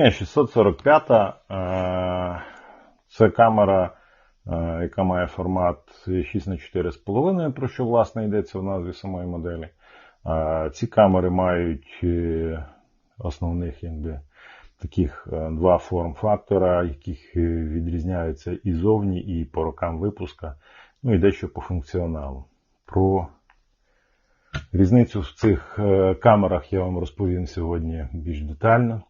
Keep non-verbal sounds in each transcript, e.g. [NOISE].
Mamiya 645 е, це камера, е, яка має формат 6 на 4,5, про що власне йдеться в назві самої моделі. Е, Ці камери мають основних якби, таких два форм-фактора, яких відрізняються і зовні, і по рокам випуска, ну і дещо по функціоналу. Про різницю в цих камерах я вам розповім сьогодні більш детально.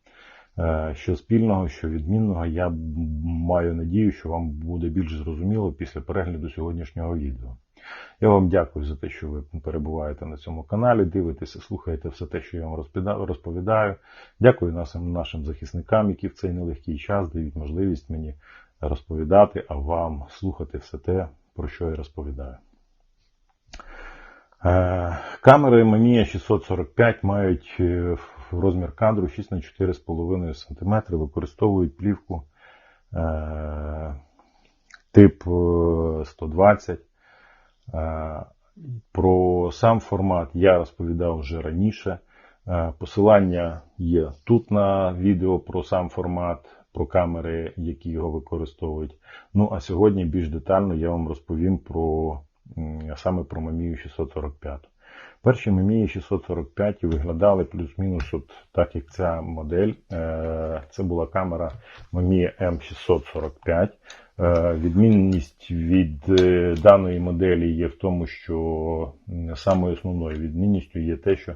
Е, Що спільного, що відмінного, я маю надію, що вам буде більш зрозуміло після перегляду сьогоднішнього відео. Я вам дякую за те, що ви перебуваєте на цьому каналі, дивитеся, слухаєте все те, що я вам розповідаю. Дякую нашим, нашим захисникам, які в цей нелегкий час дають можливість мені розповідати, а вам слухати все те, про що я розповідаю. Е, Камери Mamiya 645 мають е, розмір кадру 6 на 4,5 см, використовують плівку е, тип е, 120. Е, Про сам формат я розповідав вже раніше. Е, Посилання є тут на відео про сам формат, про камери, які його використовують. Ну а сьогодні більш детально я вам розповім про саме про Mamiya 645. Перші Mamiya 645 виглядали плюс-мінус от так, як ця модель. Е, Це була камера Mamiya M645. Е, Відмінність від е, даної моделі є в тому, що самою основною відмінністю є те, що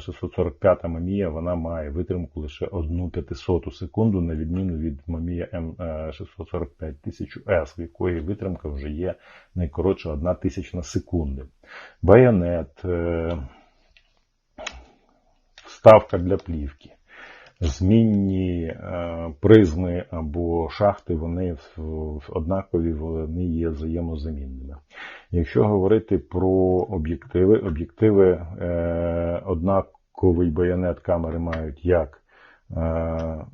645 мамія вона має витримку лише 1 500 секунду, на відміну від мамія М645-1000С, в якої витримка вже є найкоротше 1 тисячна секунди. Байонет, е, вставка для плівки, змінні е, призми або шахти, вони однакові, вони є взаємозамінними. Якщо говорити про об'єктиви, об'єктиви е, однаковий байонет камери мають як е,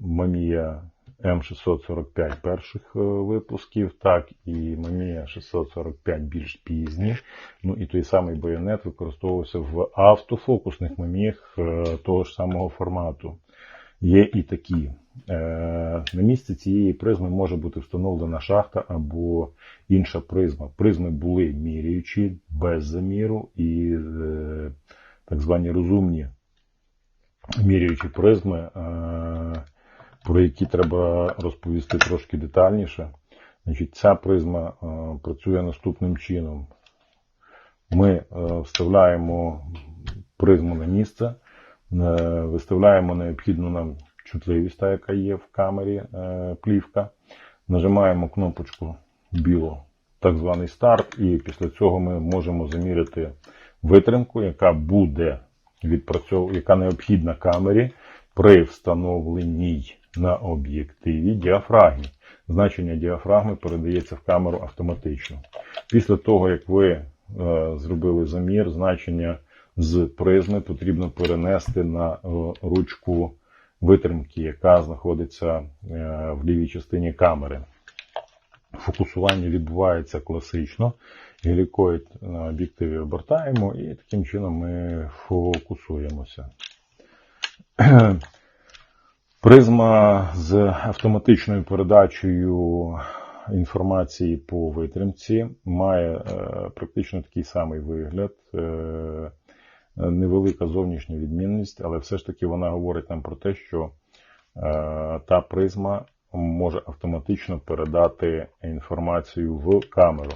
Mamiya М645 перших е, випусків, так і Mamiya 645 більш пізні. Ну і той самий байонет використовувався в автофокусних е, того ж самого формату. Є і такі. Е, На місці цієї призми може бути встановлена шахта або інша призма. Призми були міряючі без заміру і е, так звані розумні міряючі призми, е, про які треба розповісти трошки детальніше. Значить, ця призма працює наступним чином. Ми вставляємо призму на місце, виставляємо необхідну нам чутливість, та, яка є в камері е, плівка, нажимаємо кнопочку білу, так званий старт, і після цього ми можемо заміряти витримку, яка буде відпрацьов... яка необхідна камері при встановленій на об'єктиві діафрагмі. Значення діафрагми передається в камеру автоматично. Після того, як ви е, зробили замір, значення з призми потрібно перенести на е, ручку витримки, яка знаходиться е, в лівій частині камери. Фокусування відбувається класично. Гелікоїд на об'єктиві обертаємо і таким чином ми фокусуємося. [CLEARS THROAT] Призма з автоматичною передачею інформації по витримці має е, практично такий самий вигляд. Е, невелика зовнішня відмінність, але все ж таки вона говорить нам про те, що е, та призма може автоматично передати інформацію в камеру.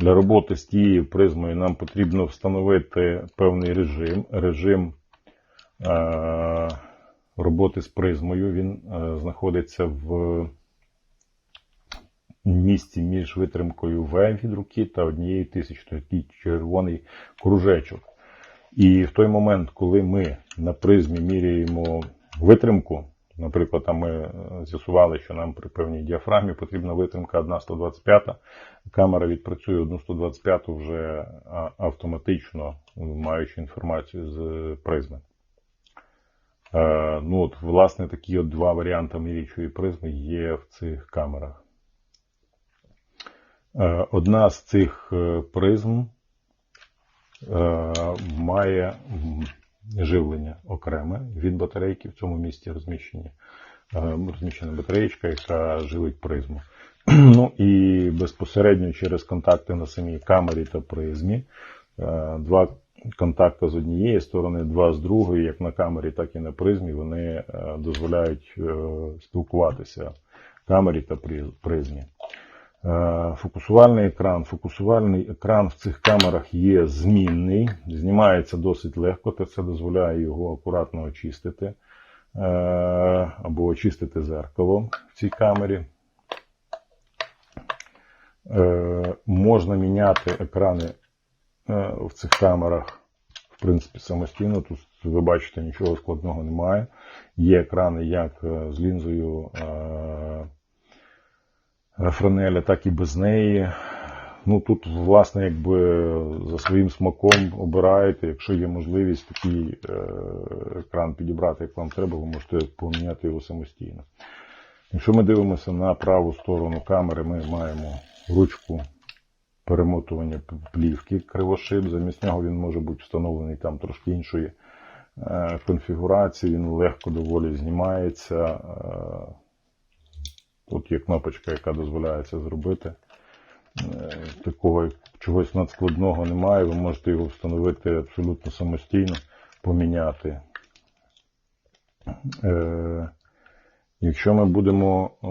Для роботи з тією призмою нам потрібно встановити певний режим. Режим е, роботи з призмою. Він знаходиться в місці між витримкою В від руки та однією тисячною, такий червоний кружечок. І в той момент, коли ми на призмі міряємо витримку, наприклад, там ми е, з'ясували, що нам при певній діафрагмі потрібна витримка 1,125, камера відпрацює 1,125 вже автоматично, маючи інформацію з призми. Е, Ну, от, власне, такі от два варіанти мірячої призми є в цих камерах. Е, Одна з цих призм має живлення окреме від батарейки в цьому місці розміщені. е, розміщена батареєчка, яка живить призму. [CLEARS THROAT] Ну і безпосередньо через контакти на самій камері та призмі. е, Два контакти з однієї сторони, два з другої, як на камері, так і на призмі, вони е, дозволяють е, спілкуватися камері та призмі. Е, Фокусувальний екран. Фокусувальний екран в цих камерах є змінний, знімається досить легко, та це дозволяє його акуратно очистити е, або очистити зеркало в цій камері. Е, Можна міняти екрани в цих камерах, в принципі, самостійно. Тут ви бачите, нічого складного немає. Є екрани як з лінзою Френеля, так і без неї. Ну тут, власне, якби за своїм смаком обираєте, якщо є можливість такий е, екран підібрати, як вам треба, ви можете поміняти його самостійно. Якщо ми дивимося на праву сторону камери, ми маємо ручку перемотування плівки кривошип. Замість нього він може бути встановлений там трошки іншої е, конфігурації, він легко доволі знімається. Тут є кнопочка, яка дозволяє це зробити. Е, Такого чогось надскладного немає. Ви можете його встановити абсолютно самостійно, поміняти. Е, Якщо ми будемо е,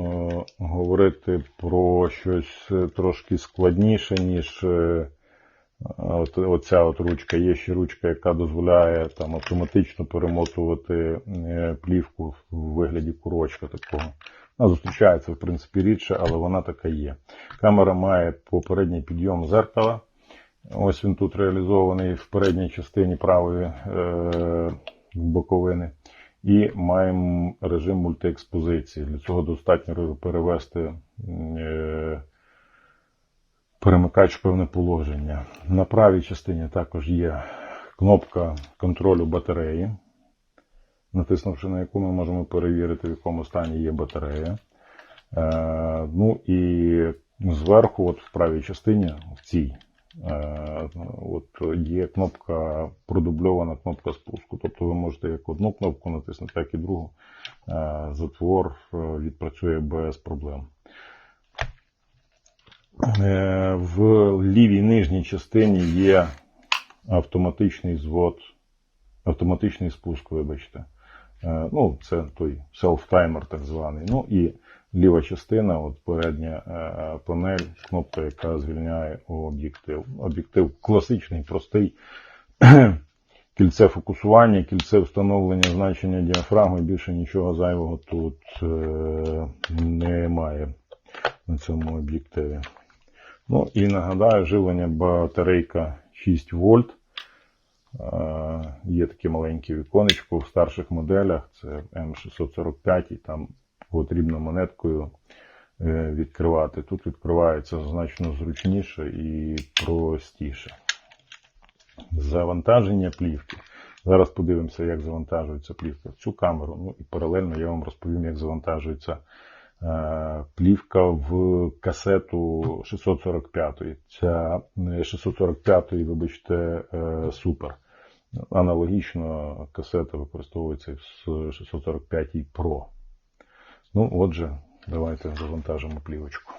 говорити про щось трошки складніше, ніж от, оця от ручка, є ще ручка, яка дозволяє там автоматично перемотувати плівку в вигляді курочка такого. Вона зустрічається, в принципі, рідше, але вона така є. Камера має попередній підйом зеркала. Ось він тут реалізований в передній частині правої е, боковини. І маємо режим мультиекспозиції. Для цього достатньо перевести е, перемикач в певне положення. На правій частині також є кнопка контролю батареї, натиснувши на яку ми можемо перевірити, в якому стані є батарея. Е, ну і зверху, от в правій частині, в цій, е, от є кнопка, продубльована кнопка спуску. Тобто ви можете як одну кнопку натиснути, так і другу. Е, Затвор відпрацює без проблем. В лівій нижній частині є автоматичний звод, автоматичний спуск, вибачте. Е, Ну, це той селф-таймер так званий. Ну і ліва частина, от передня е, панель, кнопка, яка звільняє об'єктив. Об'єктив класичний, простий. [CLEARS THROAT] Кільце фокусування, кільце встановлення значення діафрагми, більше нічого зайвого тут е, немає на цьому об'єктиві. Ну і нагадаю, живлення батарейка 6 вольт. Є таке маленьке віконечко в старших моделях, це М645, і там потрібно монеткою е, відкривати. Тут відкривається значно зручніше і простіше. Завантаження плівки. Зараз подивимося, як завантажується плівка в цю камеру. Ну і паралельно я вам розповім, як завантажується е, плівка в касету 645. Ця е, 645, вибачте, е, супер. Аналогічно касета використовується з 645 Pro. Ну, отже, давайте завантажимо плівочку.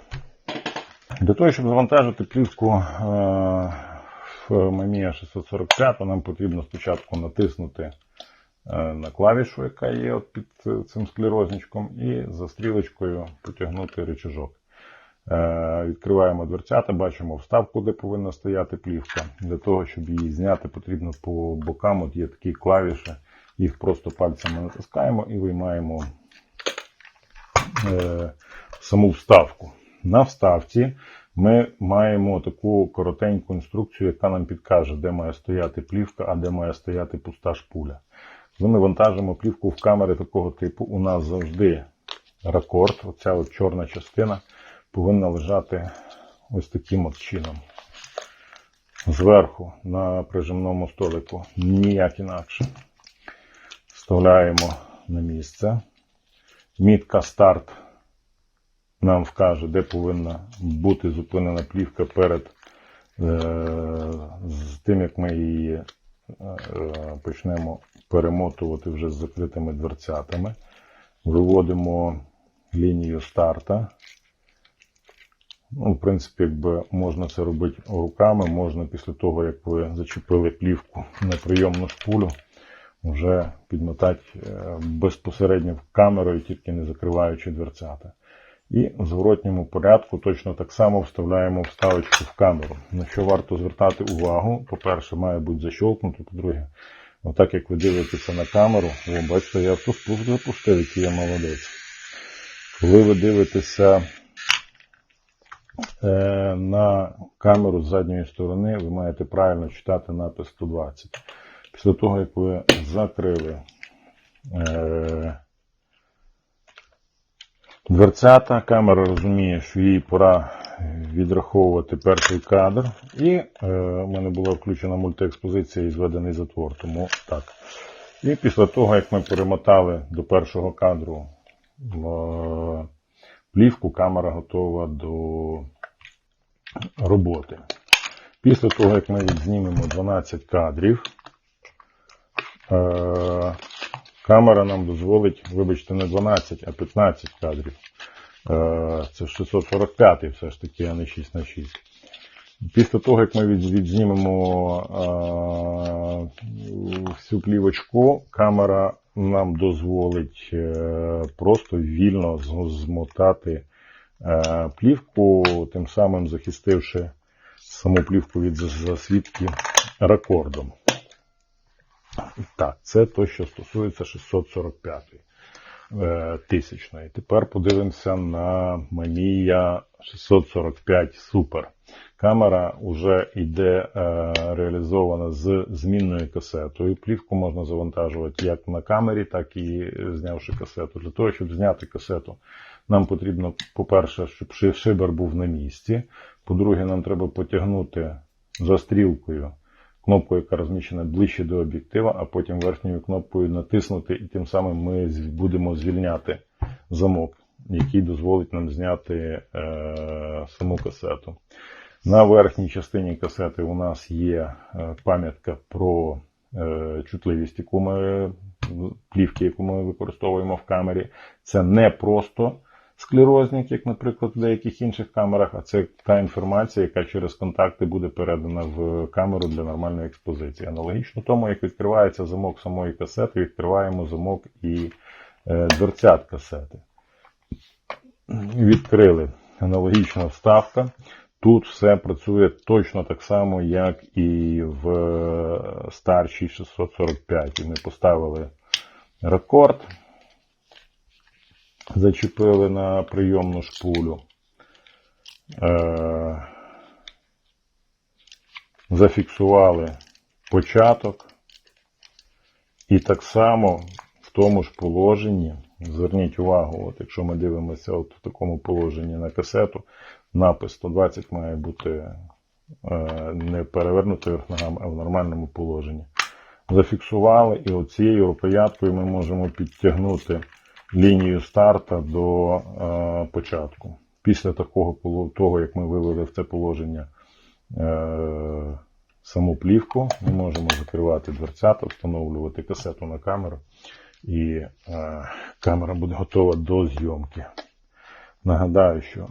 Для того, щоб завантажити плівку е, в Mamiya 645, нам потрібно спочатку натиснути е, на клавішу, яка є під цим склерозничком, і за стрілочкою потягнути рычажок. Е, Відкриваємо дверцята, бачимо вставку, де повинна стояти плівка. Для того, щоб її зняти, потрібно по бокам от є такі клавіші, їх просто пальцями натискаємо і виймаємо е, саму вставку. На вставці ми маємо таку коротеньку інструкцію, яка нам підкаже, де має стояти плівка, а де має стояти пуста шпуля. Коли ми вантажимо плівку в камери такого типу, у нас завжди ракорд, оця от чорна частина, повинна лежати ось таким от чином. Зверху на прижимному столику, ніяк інакше. Вставляємо на місце. Мітка старт нам вкаже, де повинна бути зупинена плівка перед е, з тим, як ми її е, почнемо перемотувати вже з закритими дверцятами. виводимо лінію старта. Ну, в принципі, якби можна це робити руками, можна після того, як ви зачепили плівку на прийомну шпулю, вже підмотати е, безпосередньо в камеру, тільки не закриваючи дверцята. І в зворотньому порядку точно так само вставляємо вставочку в камеру. На що варто звертати увагу? По-перше, має бути защолкнуто, по-друге, отак як ви дивитеся на камеру, о, бачите, я автоспуск запустив, який я молодець. Коли ви дивитеся на камеру з задньої сторони, ви маєте правильно читати напис 120. Після того, як ви закрили е, дверцята, камера розуміє, що їй пора відраховувати перший кадр. І е, в мене була включена мультиекспозиція і зведений затвор, тому так. І після того, як ми перемотали до першого кадру е, плівку, камера готова до роботи. Після того, як ми відзнімемо 12 кадрів, е, камера нам дозволить, вибачте, не 12, а 15 кадрів. Е, Це 645 все ж таки, а не 6 на 6. Після того, як ми від- відзнімемо е, всю плівочку, камера нам дозволить е, просто вільно змотати е, плівку, тим самим захистивши саму плівку від зас- засвідки рекордом. Так, це то, що стосується 645 е, тисячної. Тепер подивимося на Mamiya 645 Super. Камера вже йде е, реалізована з змінною касетою. Плівку можна завантажувати як на камері, так і е, знявши касету. Для того, щоб зняти касету, нам потрібно, по-перше, щоб шибер був на місці. По-друге, нам треба потягнути за стрілкою кнопку, яка розміщена ближче до об'єктива, а потім верхньою кнопкою натиснути, і тим самим ми будемо звільняти замок, який дозволить нам зняти е, саму касету. На верхній частині касети у нас є е, пам'ятка про е, чутливість, яку ми плівки, яку ми використовуємо в камері. Це не просто склерозник, як, наприклад, в деяких інших камерах, а це та інформація, яка через контакти буде передана в камеру для нормальної експозиції. Аналогічно тому, як відкривається замок самої касети, відкриваємо замок і е, дверцят касети. Відкрили аналогічна вставка. Тут все працює точно так само, як і в е, старшій 645. І ми поставили рекорд, зачепили на прийомну шпулю, е, зафіксували початок. І так само в тому ж положенні, зверніть увагу, от якщо ми дивимося от в такому положенні на касету, напис 120 має бути е, не перевернутий вверх ногами, а в нормальному положенні. Зафіксували, і оцією рукояткою ми можемо підтягнути лінію старта до е, початку. Після такого того, як ми вивели в це положення е, саму плівку, ми можемо закривати дверцята, встановлювати касету на камеру, і камера буде готова до зйомки. Нагадаю, що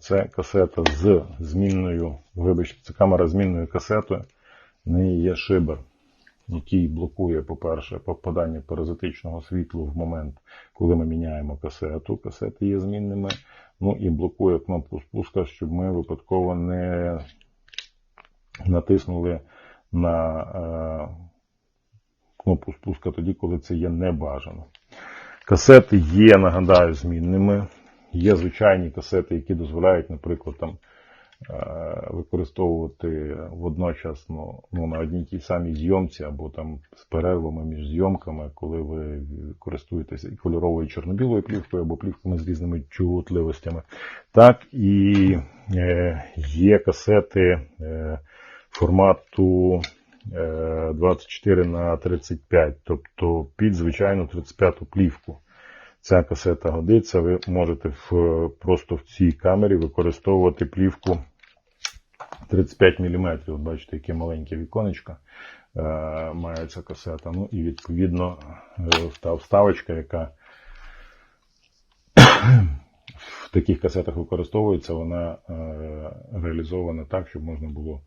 це касета з змінною, вибачте, це камера змінною касетою, в неї є шибер, який блокує, по-перше, попадання паразитичного світлу в момент, коли ми міняємо касету. Касети є змінними. Ну і блокує кнопку спуска, щоб ми випадково не натиснули на е, кнопку спуска тоді, коли це є небажано. Касети є, нагадаю, змінними. Є звичайні касети, які дозволяють, наприклад, там, е, використовувати водночас ну, на одній тій самій зйомці або там з перервами між зйомками, коли ви користуєтеся і кольоровою чорно-білою плівкою або плівками з різними чутливостями. Так і е, є касети е, формату е, 24 на 35, тобто під звичайну 35 плівку. Ця касета годиться, ви можете в, просто в цій камері використовувати плівку 35 мм. От бачите, яке маленьке віконечко е, має ця касета. Ну і відповідно е, та вставочка, яка в таких касетах використовується, вона е, реалізована так, щоб можна було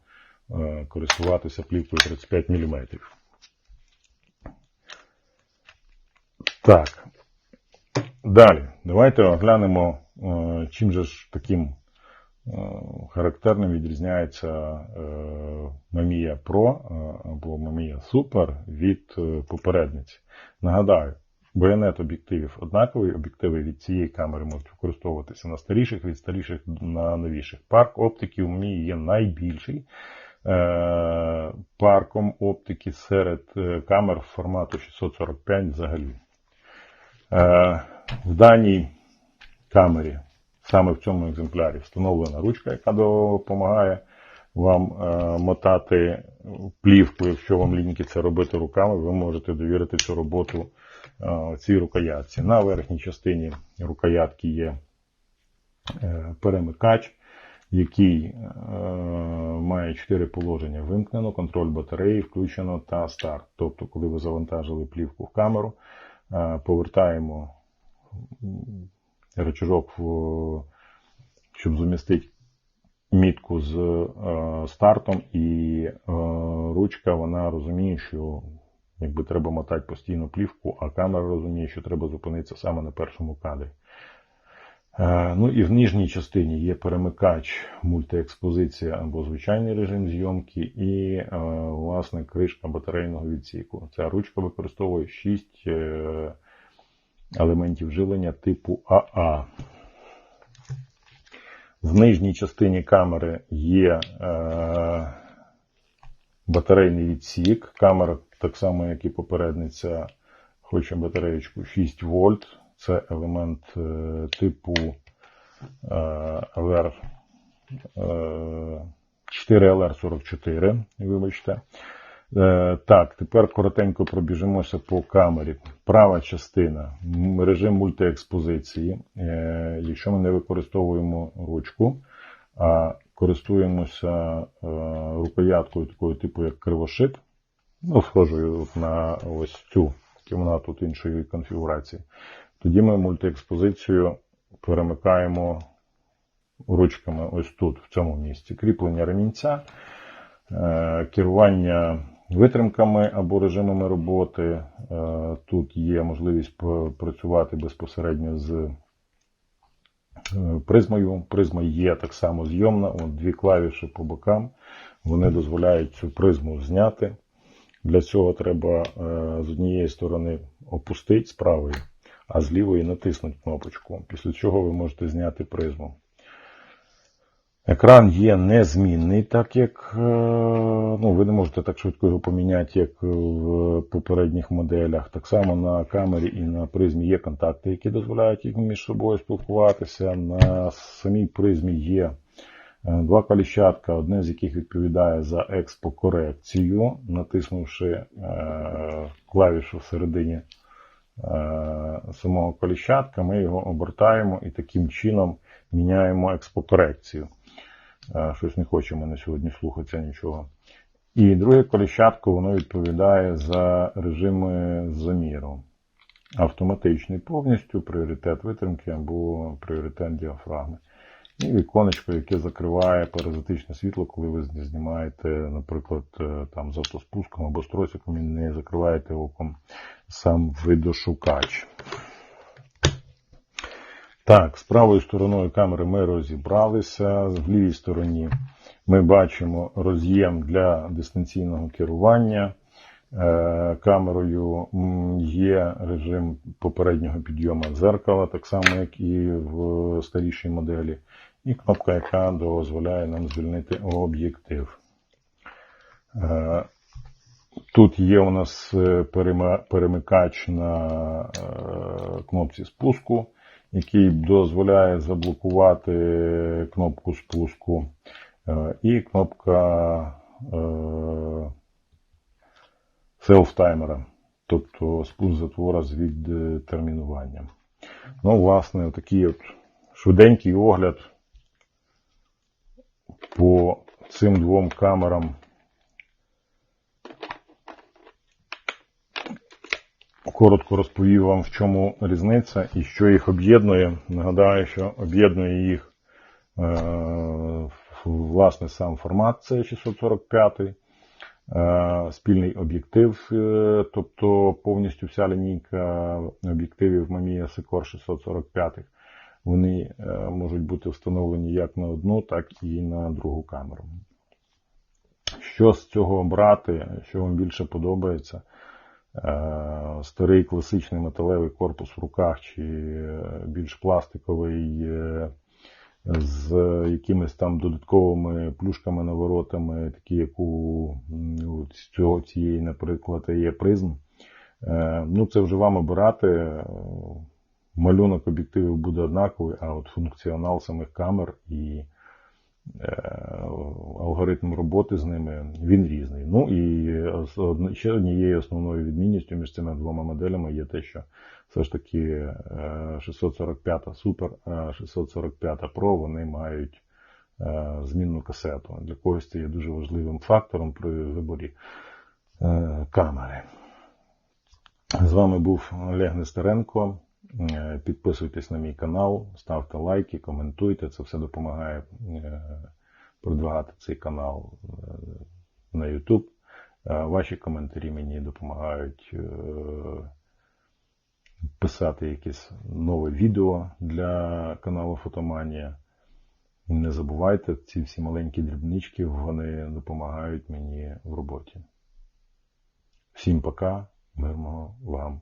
е, користуватися плівкою 35 мм. Так. Далі, давайте оглянемо, е, чим же ж таким е, характерним відрізняється е, Mamiya Pro або Mamiya Super від попередниці. Нагадаю, Байонет об'єктивів однаковий, об'єктиви від цієї камери можуть використовуватися на старіших, від старіших на новіших. Парк у Mamiya є найбільший парком оптики серед камер формату 645 взагалі. Е, В даній камері, саме в цьому екземплярі, встановлена ручка, яка допомагає вам е, мотати плівку, якщо вам ліньки це робити руками, ви можете довірити цю роботу е, цій рукоятці. На верхній частині рукоятки є перемикач, який має 4 положення: вимкнено, контроль батареї, включено та старт. Тобто, коли ви завантажили плівку в камеру, повертаємо рычажок, щоб замістити мітку з е, стартом, і е, ручка вона розуміє, що якби треба мотати постійно плівку, а камера розуміє, що треба зупинитися саме на першому кадрі. Е, Ну і в нижній частині є перемикач, мультиекспозиція або звичайний режим зйомки, і е, власне кришка батарейного відсіку. Ця ручка використовує 6 е, елементів жилення типу АА. В нижній частині камери є батарейний відсік. Камера, так само, як і попередниця, хоче батареєчку 6 вольт. Це елемент е, типу е, LR, е, 4LR44, вибачте. Е, Так, тепер коротенько пробіжимося по камері. Права частина, режим мультиекспозиції. Якщо ми не використовуємо ручку, а користуємося рукояткою такою типу як кривошип, ну, схожою на ось цю кімнату тут іншої конфігурації, тоді ми мультиекспозицію перемикаємо ручками ось тут, в цьому місці. Кріплення ремінця, е, керування витримками або режимами роботи. Е, Тут є можливість працювати безпосередньо з е, призмою. Призма є так само зйомна, от дві клавіші по бокам. Вони дозволяють цю призму зняти. Для цього треба з однієї сторони опустити з правої, а з лівої натиснути кнопочку. Після чого ви можете зняти призму. Екран є незмінний, так як е, ну, ви не можете так швидко його поміняти, як в попередніх моделях. Так само на камері і на призмі є контакти, які дозволяють їм між собою спілкуватися. На самій призмі є е, два коліщатка, одне з яких відповідає за експокорекцію. Натиснувши е, клавішу всередині самого коліщатка, ми його обертаємо і таким чином міняємо експокорекцію. Е, Щось не хочемо на сьогодні слухатися нічого. І друге коліщатко воно відповідає за режими заміру. Автоматичний повністю, пріоритет витримки або пріоритет діафрагми. І віконечко, яке закриває паразитичне світло, коли ви знімаєте, наприклад, е, там з автоспуском або з тросиком і не закриваєте оком сам видошукач. Так, з правою стороною камери ми розібралися. В лівій стороні ми бачимо роз'єм для дистанційного керування. Е, Камерою є режим попереднього підйому дзеркала, так само, як і в старішій моделі, і кнопка, яка дозволяє нам звільнити об'єктив. Е, Тут є у нас е, перемикач на е, кнопці спуску, який дозволяє заблокувати кнопку спуску, і кнопка селф-таймера, тобто спуск затвора з відтермінуванням. Ну, власне, такий от швиденький огляд по цим двом камерам коротко розповів вам, в чому різниця і що їх об'єднує. Нагадаю, що об'єднує їх е, власне сам формат це 645 е, спільний об'єктив, е, тобто повністю вся лінійка об'єктивів Mamiya Secor 645. Вони е, можуть бути встановлені як на одну, так і на другу камеру. Що з цього обрати, що вам більше подобається? Е, Старий класичний металевий корпус в руках, чи більш пластиковий е, з якимись там додатковими плюшками наворотами, такі як у цього цієї, наприклад, є призм. Е, Ну, це вже вам обирати. Малюнок об'єктивів буде однаковий, а от функціонал самих камер і е, алгоритм роботи з ними він різний. Ну і ще однією основною відмінністю між цими двома моделями є те, що все ж таки е, 645 Super, а 645 Pro вони мають е, змінну касету. Для когось це є дуже важливим фактором при виборі е, камери. З вами був Олег Нестеренко. Е, Підписуйтесь на мій канал, ставте лайки, коментуйте. Це все допомагає е, продвигати цей канал е, на YouTube. Ваші коментарі мені допомагають писати якесь нове відео для каналу Фотоманія. Не забувайте, ці всі маленькі дрібнички вони допомагають мені в роботі. Всім пока, мирного вам